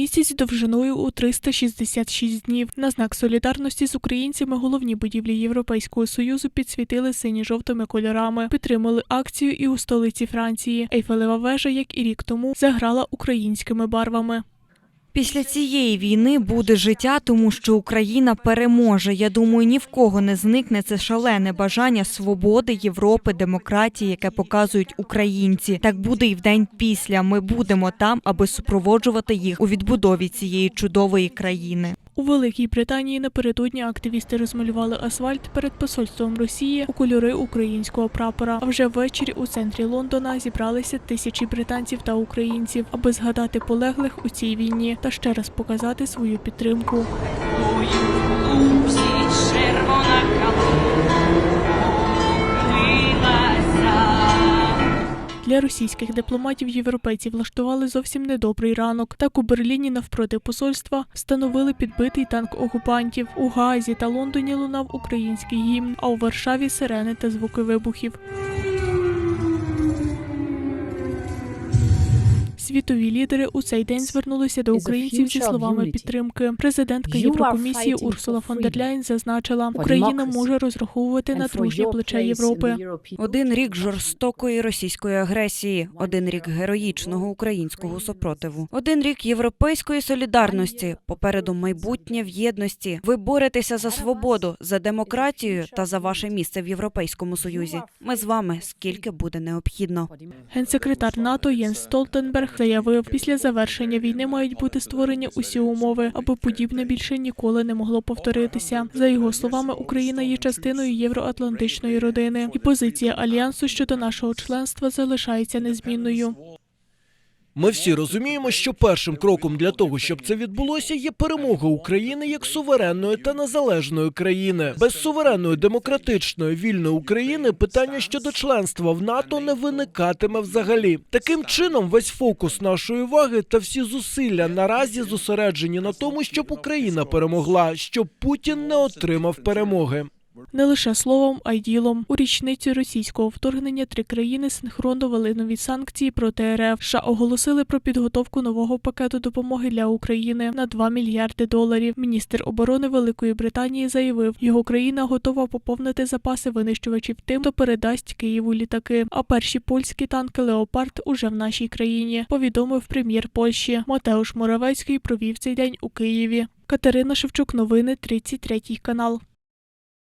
Місяць довжиною у 366 днів. На знак солідарності з українцями головні будівлі Європейського союзу підсвітили сині-жовтими кольорами. Підтримали акцію і у столиці Франції. Ейфелева вежа, як і рік тому, заграла українськими барвами. Після цієї війни буде життя, тому що Україна переможе. Я думаю, ні в кого не зникне це шалене бажання свободи, Європи, демократії, яке показують українці. Так буде і в день після. Ми будемо там, аби супроводжувати їх у відбудові цієї чудової країни. У Великій Британії напередодні активісти розмалювали асфальт перед посольством Росії у кольори українського прапора. А вже ввечері у центрі Лондона зібралися тисячі британців та українців, аби згадати полеглих у цій війні та ще раз показати свою підтримку. Для російських дипломатів європейці влаштували зовсім недобрий ранок. Так у Берліні навпроти посольства встановили підбитий танк окупантів. У Гаазі та Лондоні лунав український гімн, а у Варшаві сирени та звуки вибухів. Світові лідери у цей день звернулися до українців зі словами підтримки. Президентка Єврокомісії Урсула фон дер Ляйн зазначила, Україна може розраховувати на дружнє плече Європи. Один рік жорстокої російської агресії, один рік героїчного українського супротиву, один рік європейської солідарності. Попереду майбутнє в єдності. Ви боретеся за свободу, за демократію та за ваше місце в Європейському Союзі. Ми з вами скільки буде необхідно. Генсекретар НАТО Єнс Столтенберг заявив, після завершення війни мають бути створені усі умови, аби подібне більше ніколи не могло повторитися. За його словами, Україна є частиною євроатлантичної родини, і позиція альянсу щодо нашого членства залишається незмінною. Ми всі розуміємо, що першим кроком для того, щоб це відбулося, є перемога України як суверенної та незалежної країни. Без суверенної, демократичної, вільної України питання щодо членства в НАТО не виникатиме взагалі. Таким чином, весь фокус нашої уваги та всі зусилля наразі зосереджені на тому, щоб Україна перемогла, щоб Путін не отримав перемоги. Не лише словом, а й ділом. У річницю російського вторгнення три країни синхронно вели нові санкції проти РФ. США оголосили про підготовку нового пакету допомоги для України на 2 мільярди доларів. Міністр оборони Великої Британії заявив, його країна готова поповнити запаси винищувачів тим, хто передасть Києву літаки. А перші польські танки Леопард уже в нашій країні. Повідомив прем'єр Польщі. Матеуш Моравецький провів цей день у Києві. Катерина Шевчук, новини 33 канал.